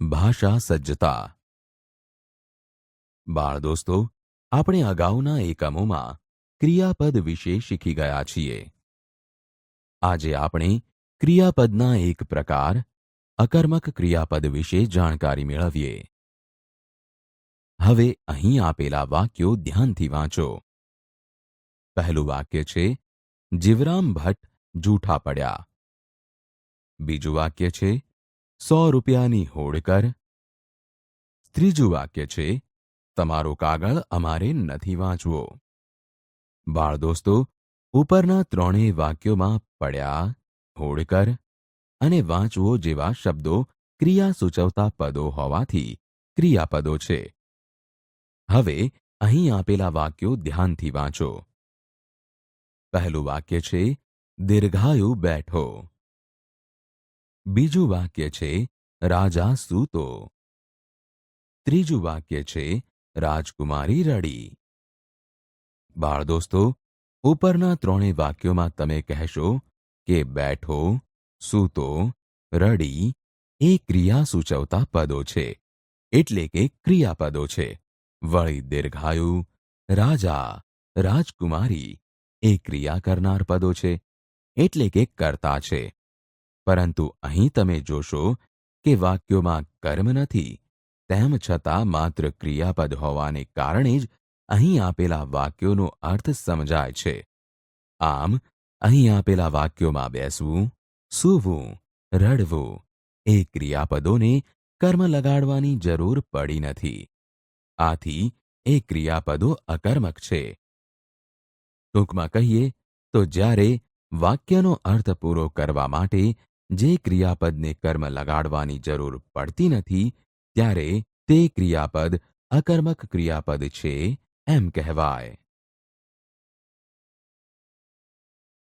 ભાષા સજ્જતા. બાળ દોસ્તો, આપણે અગાઉના એકમોમાં ક્રિયાપદ વિશે શીખી ગયા છીએ. આજે આપણે ક્રિયાપદના એક પ્રકાર, અકર્મક ક્રિયાપદ વિશે જાણકારી મેળવીએ. હવે અહીં આપેલા વાક્યો ધ્યાનથી વાંચો. પહેલું વાક્ય છે, જીવરામ ભટ્ટ જૂઠા પડ્યા. બીજું વાક્ય છે સો રૂપિયાની હોડ કર. ત્રીજું વાક્ય છે, તમારો કાગળ અમારે નથી વાંચવો. બાળ દોસ્તો, ઉપરના ત્રણેય વાક્યોમાં પડ્યા હોડકર અને વાંચવો જેવા શબ્દો ક્રિયા સૂચવતા પદો હોવાથી ક્રિયાપદો છે. હવે અહીં આપેલા વાક્યો ધ્યાનથી વાંચો. પહેલું વાક્ય છે, દીર્ઘાયુ બેઠો. બીજું વાક્ય છે, રાજા સૂતો. ત્રીજું વાક્ય છે, રાજકુમારી રડી. બાળ દોસ્તો, ઉપરના ત્રણેય વાક્યોમાં તમે કહેશો કે બેઠો, સૂતો, રડી એ ક્રિયા સૂચવતા પદો છે, એટલે કે ક્રિયાપદો છે. વળી દીર્ઘાયુ, રાજા, રાજકુમારી એ ક્રિયા કરનાર પદો છે, એટલે કે કર્તા છે. પરંતુ અહીં તમે જોશો કે વાક્યોમાં કર્મ નથી, તેમ છતાં માત્ર ક્રિયાપદ હોવાને કારણે જ અહીં આપેલા વાક્યોનો અર્થ સમજાય છે. આમ, અહીં આપેલા વાક્યોમાં બેસવું, સૂવું, રડવું એ ક્રિયાપદોને કર્મ લગાડવાની જરૂર પડી નથી. આથી એ ક્રિયાપદો અકર્મક છે. ટૂંકમાં કહીએ તો જ્યારે વાક્યનો અર્થ પૂરો કરવા માટે જે ક્રિયાપદને કર્મ લગાડવાની જરૂર પડતી નથી, ત્યારે તે ક્રિયાપદ અકર્મક ક્રિયાપદ છે, એમ કહેવાય.